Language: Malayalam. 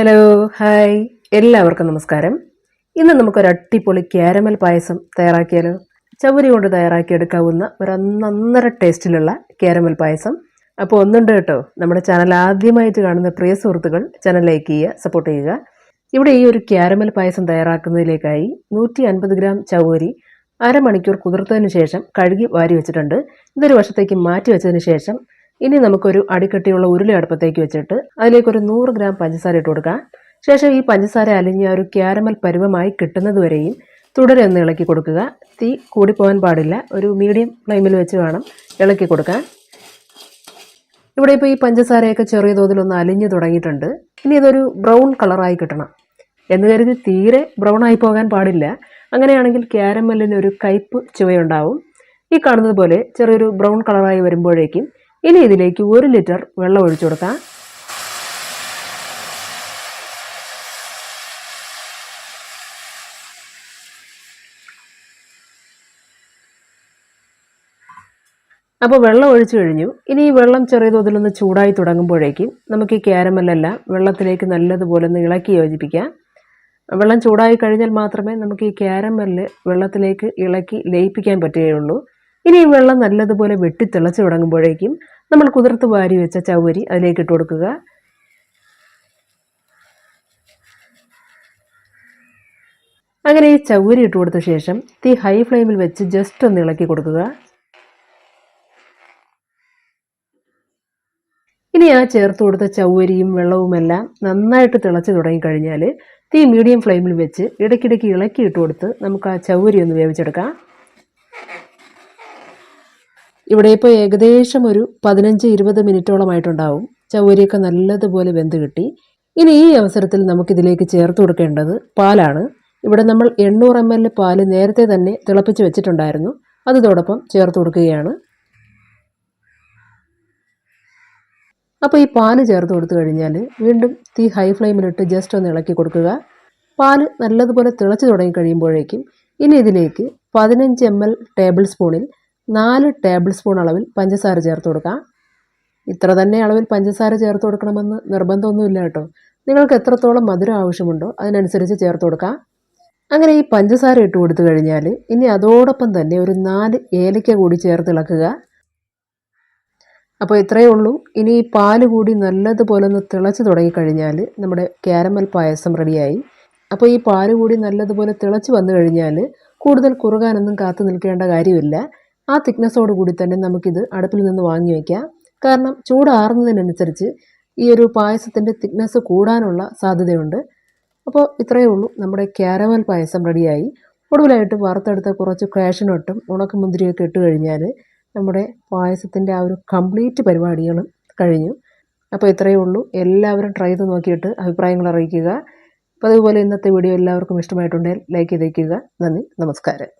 ഹലോ ഹായ് എല്ലാവർക്കും നമസ്കാരം. ഇന്ന് നമുക്കൊരു അട്ടിപ്പൊളി ക്യാരമൽ പായസം തയ്യാറാക്കിയാലോ? ചവരി കൊണ്ട് തയ്യാറാക്കിയെടുക്കാവുന്ന ഒരു ഒന്നൊന്നര ടേസ്റ്റിലുള്ള ക്യാരമൽ പായസം. അപ്പോൾ ഒന്നുണ്ട് കേട്ടോ. നമ്മുടെ ചാനൽ ആദ്യമായിട്ട് കാണുന്ന പ്രിയ സുഹൃത്തുക്കൾ ചാനൽ ലൈക്ക് ചെയ്യുക സപ്പോർട്ട് ചെയ്യുക. ഇവിടെ ഈ ഒരു ക്യാരമൽ പായസം തയ്യാറാക്കുന്നതിലേക്കായി നൂറ്റി അൻപത് ഗ്രാം ചവരി അരമണിക്കൂർ കുതിർത്തതിന് ശേഷം കഴുകി വാരി വെച്ചിട്ടുണ്ട്. ഇതൊരു വർഷത്തേക്ക് മാറ്റി വെച്ചതിന് ശേഷം ഇനി നമുക്കൊരു അടിക്കട്ടിയുള്ള ഉരുളി അടുപ്പത്തേക്ക് വെച്ചിട്ട് അതിലേക്കൊരു നൂറ് ഗ്രാം പഞ്ചസാര ഇട്ട് കൊടുക്കാം. ശേഷം ഈ പഞ്ചസാര അലിഞ്ഞ ഒരു ക്യാരമൽ പരുവമായി കിട്ടുന്നതുവരെയും തുടരെ ഒന്ന് ഇളക്കി കൊടുക്കുക. തീ കൂടിപ്പോകാൻ പാടില്ല. ഒരു മീഡിയം ഫ്ലെയിമിൽ വെച്ച് വേണം ഇളക്കി കൊടുക്കാൻ. ഇവിടെ ഇപ്പോൾ ഈ പഞ്ചസാരയൊക്കെ ചെറിയ തോതിലൊന്ന് അലിഞ്ഞു തുടങ്ങിയിട്ടുണ്ട്. ഇനി ഇതൊരു ബ്രൗൺ കളറായി കിട്ടണം. എന്ന് കരുതി തീരെ ബ്രൗൺ ആയി പോകാൻ പാടില്ല. അങ്ങനെയാണെങ്കിൽ ക്യാരമലിന് ഒരു കയ്പ് ചുവയുണ്ടാവും. ഈ കാണുന്നത് പോലെ ചെറിയൊരു ബ്രൗൺ കളറായി വരുമ്പോഴേക്കും ഇനി ഇതിലേക്ക് ഒരു ലിറ്റർ വെള്ളം ഒഴിച്ചു കൊടുക്കാം. അപ്പോൾ വെള്ളം ഒഴിച്ചു കഴിഞ്ഞു. ഇനി ഈ വെള്ളം ചെറിയ തോതിലൊന്ന് ചൂടായി തുടങ്ങുമ്പോഴേക്കും നമുക്ക് ഈ ക്യാരമലെല്ലാം വെള്ളത്തിലേക്ക് നല്ലതുപോലെ ഒന്ന് ഇളക്കി യോജിപ്പിക്കാം. വെള്ളം ചൂടായി കഴിഞ്ഞാൽ മാത്രമേ നമുക്ക് ഈ ക്യാരമൽ വെള്ളത്തിലേക്ക് ഇളക്കി ലയിപ്പിക്കാൻ പറ്റുകയുള്ളൂ. ഇനി ഈ വെള്ളം നല്ലതുപോലെ വെട്ടി തുടങ്ങുമ്പോഴേക്കും നമ്മൾ കുതിർത്ത് വാരി വെച്ച ചവരി അതിലേക്ക് ഇട്ട് കൊടുക്കുക. അങ്ങനെ ഈ ചവരി ഇട്ട് കൊടുത്ത ശേഷം തീ ഹൈ ഫ്ലെയിമിൽ വെച്ച് ജസ്റ്റ് ഒന്ന് ഇളക്കി കൊടുക്കുക. ഇനി ആ ചേർത്ത് കൊടുത്ത ചവരിയും വെള്ളവുമെല്ലാം നന്നായിട്ട് തിളച്ച് തുടങ്ങിക്കഴിഞ്ഞാൽ തീ മീഡിയം ഫ്ലെയിമിൽ വെച്ച് ഇടയ്ക്കിടയ്ക്ക് ഇളക്കി ഇട്ട് കൊടുത്ത് നമുക്ക് ആ ചവരി ഒന്ന് വേവിച്ചെടുക്കാം. ഇവിടെ ഇപ്പോൾ ഏകദേശം ഒരു പതിനഞ്ച് ഇരുപത് മിനിറ്റോളമായിട്ടുണ്ടാവും. ചവരിയൊക്കെ നല്ലതുപോലെ വെന്ത് കിട്ടി. ഇനി ഈ അവസരത്തിൽ നമുക്കിതിലേക്ക് ചേർത്ത് കൊടുക്കേണ്ടത് പാലാണ്. ഇവിടെ നമ്മൾ എണ്ണൂറ് എം എൽ പാൽ നേരത്തെ തന്നെ തിളപ്പിച്ച് വെച്ചിട്ടുണ്ടായിരുന്നു. അതോടൊപ്പം ചേർത്ത് കൊടുക്കുകയാണ്. അപ്പോൾ ഈ പാൽ ചേർത്ത് കൊടുത്തു കഴിഞ്ഞാൽ വീണ്ടും തീ ഹൈ ഫ്ലെയിമിലിട്ട് ജസ്റ്റ് ഒന്ന് ഇളക്കി കൊടുക്കുക. പാൽ നല്ലതുപോലെ തിളച്ച് തുടങ്ങി കഴിയുമ്പോഴേക്കും ഇനി ഇതിലേക്ക് പതിനഞ്ച് എം എൽ ടേബിൾ സ്പൂണിൽ നാല് ടേബിൾ സ്പൂൺ അളവിൽ പഞ്ചസാര ചേർത്ത് കൊടുക്കാം. ഇത്ര തന്നെ അളവിൽ പഞ്ചസാര ചേർത്ത് കൊടുക്കണമെന്ന് നിർബന്ധമൊന്നുമില്ല കേട്ടോ. നിങ്ങൾക്ക് എത്രത്തോളം മധുരം ആവശ്യമുണ്ടോ അതിനനുസരിച്ച് ചേർത്ത് കൊടുക്കാം. അങ്ങനെ ഈ പഞ്ചസാര ഇട്ട് കൊടുത്തു കഴിഞ്ഞാൽ ഇനി അതോടൊപ്പം തന്നെ ഒരു നാല് ഏലക്ക കൂടി ചേർത്ത് ഇളക്കുക. അപ്പോൾ ഇത്രയേ ഉള്ളൂ. ഇനി ഈ പാൽ കൂടി നല്ലതുപോലെ ഒന്ന് തിളച്ച് തുടങ്ങിക്കഴിഞ്ഞാൽ നമ്മുടെ ക്യാരമൽ പായസം റെഡിയായി. അപ്പോൾ ഈ പാൽ കൂടി നല്ലതുപോലെ തിളച്ച് വന്നു കഴിഞ്ഞാൽ കൂടുതൽ കുറുകാനൊന്നും കാത്തു നിൽക്കേണ്ട കാര്യമില്ല. ആ തിക്നെസ്സോട് കൂടി തന്നെ നമുക്കിത് അടുപ്പിൽ നിന്ന് വാങ്ങി വയ്ക്കാം കാരണം ചൂടാറുന്നതിനനുസരിച്ച് ഈ ഒരു പായസത്തിന്റെ തിക്നെസ് കൂടാനുള്ള സാധ്യതയുണ്ട്. അപ്പോൾ ഇത്രയേ ഉള്ളൂ. നമ്മുടെ ക്യാരമൽ പായസം റെഡിയായി. ഒടുവിലായിട്ട് വറുത്തെടുത്ത കുറച്ച് ക്രാഷനൊട്ടും ഉണക്കമുന്തിരിയൊക്കെ ഇട്ട് കഴിഞ്ഞാൽ നമ്മുടെ പായസത്തിന്റെ ആ ഒരു കംപ്ലീറ്റ് പരിപാടികളും കഴിഞ്ഞു. അപ്പോൾ ഇത്രയേ ഉള്ളൂ. എല്ലാവരും ട്രൈ ചെയ്ത് നോക്കിയിട്ട് അഭിപ്രായങ്ങൾ അറിയിക്കുക. അപ്പോൾ അതുപോലെ ഇന്നത്തെ വീഡിയോ എല്ലാവർക്കും ഇഷ്ടമായിട്ടുണ്ടെങ്കിൽ ലൈക്ക് ചെയ്തേക്കുക. നന്ദി. നമസ്കാരം.